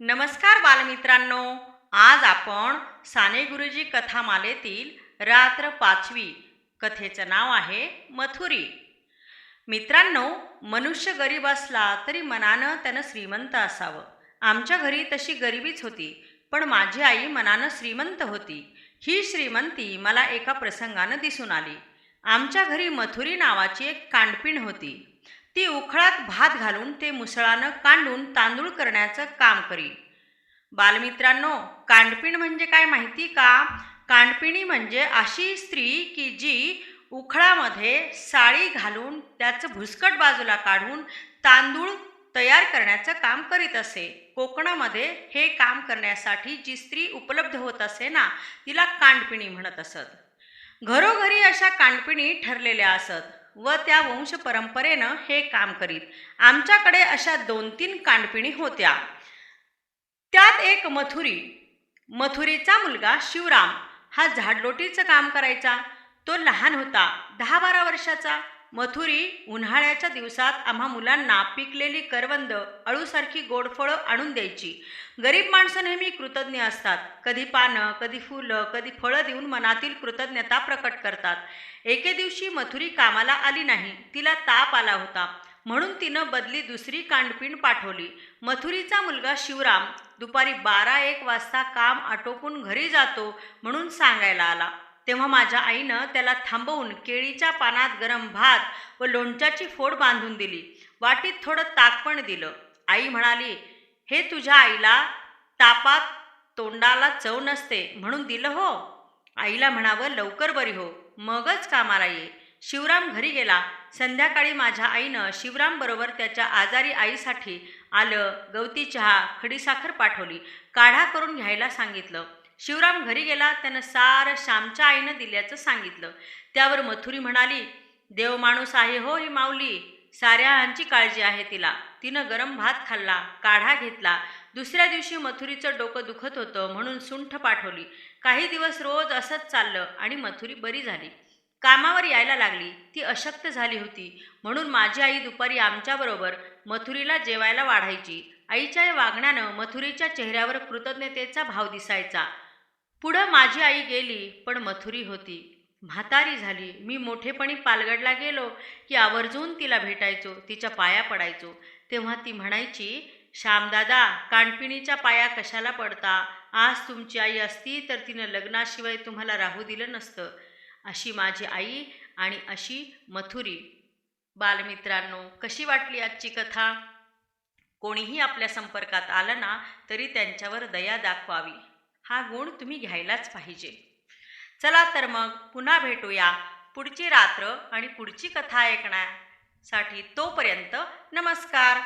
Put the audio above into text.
नमस्कार बालमित्रांनो. आज आपण साने गुरुजी कथामालेतील रात्र पाचवी कथेचं नाव आहे मथुरी. मित्रांनो मनुष्य गरीब असला तरी मनानं त्यानं श्रीमंत असावं. आमच्या घरी तशी गरिबीच होती पण माझी आई मनानं श्रीमंत होती. ही श्रीमंती मला एका प्रसंगानं दिसून आली. आमच्या घरी मथुरी नावाची एक कांडपिण होती. ती उखळात भात घालून ते मुसळानं कांडून तांदूळ करण्याचं काम करी बालमित्रांनो कांडपिण म्हणजे काय माहिती का? कांडपिणी म्हणजे अशी स्त्री की जी उखळामध्ये साळी घालून त्याचं भुसकट बाजूला काढून तांदूळ तयार करण्याचं काम करीत असे. कोकणामध्ये हे काम करण्यासाठी जी स्त्री उपलब्ध होत असे ना तिला कांडपिणी म्हणत असत. घरोघरी अशा कांडपिणी ठरलेल्या असत. व त्या वंश परंपरेनं हे काम करीत. आमच्याकडे अशा दोन तीन कांडपिणी होत्या. त्यात एक मथुरी. मथुरीचा मुलगा शिवराम. हा झाडलोटीचं काम करायचा. तो लहान होता. दहा बारा वर्षाचा. मथुरी उन्हाळ्याच्या दिवसात आम्हा मुलांना पिकलेली करवंद अळूसारखी गोडफळं आणून द्यायची. गरीब माणसं नेहमी कृतज्ञ असतात. कधी पानं कधी फुलं कधी फळं देऊन मनातील कृतज्ञता प्रकट करतात. एके दिवशी मथुरी कामाला आली नाही तिला ताप आला होता. म्हणून तिनं बदली दुसरी कांडपिंड पाठवली. मथुरीचा मुलगा शिवराम दुपारी बारा एक वाजता काम आटोपून घरी जातो म्हणून सांगायला आला. तेव्हा माझ्या आईनं त्याला थांबवून केळीच्या पानात गरम भात व लोणच्याची फोड बांधून दिली. वाटीत थोडं ताक पण दिलं. आई म्हणाली हे तुझ्या आईला तापात तोंडाला चव नसते म्हणून दिलं हो. आईला म्हणावं लवकर बरी हो. मगच कामाला ये. शिवराम घरी गेला. संध्याकाळी माझ्या आईनं शिवरामबरोबर त्याच्या आजारी आईसाठी आलं गवती चहा खडीसाखर पाठवली काढा करून घ्यायला सांगितलं. शिवराम घरी गेला त्यानं सारं श्यामच्या आईनं दिल्याचं सांगितलं. त्यावर मथुरी म्हणाली देव माणूस आहे हो ही माऊली साऱ्यांची काळजी आहे तिला. तिनं गरम भात खाल्ला काढा घेतला. दुसऱ्या दिवशी मथुरीचं डोकं दुखत होतं म्हणून सुंठ पाठवली. काही दिवस रोज असंच चाललं आणि मथुरी बरी झाली. कामावर यायला लागली. ती अशक्त झाली होती. म्हणून माझी आई दुपारी आमच्याबरोबर मथुरीला जेवायला वाढायची. आईच्या या वागण्यानं मथुरीच्या चेहऱ्यावर कृतज्ञतेचा भाव दिसायचा. पुढं माझी आई गेली पण मथुरी होती. म्हातारी झाली. मी मोठेपणी पालगडला गेलो की आवर्जून तिला भेटायचो तिच्या पाया पडायचो. तेव्हा ती म्हणायची श्यामदादा कानपिणीच्या पाया कशाला पडता? आज तुमची आई असती तर तिनं लग्नाशिवाय तुम्हाला राहू दिलं नसतं. अशी माझी आई आणि अशी मथुरी. बालमित्रांनो कशी वाटली आजची कथा? कोणीही आपल्या संपर्कात आलं ना तरी त्यांच्यावर दया दाखवावी. हा गुण तुम्ही घ्यायलाच पाहिजे. चला तर मग पुन्हा भेटूया पुढची रात्र आणि पुढची कथा ऐकण्यासाठी तोपर्यंत नमस्कार.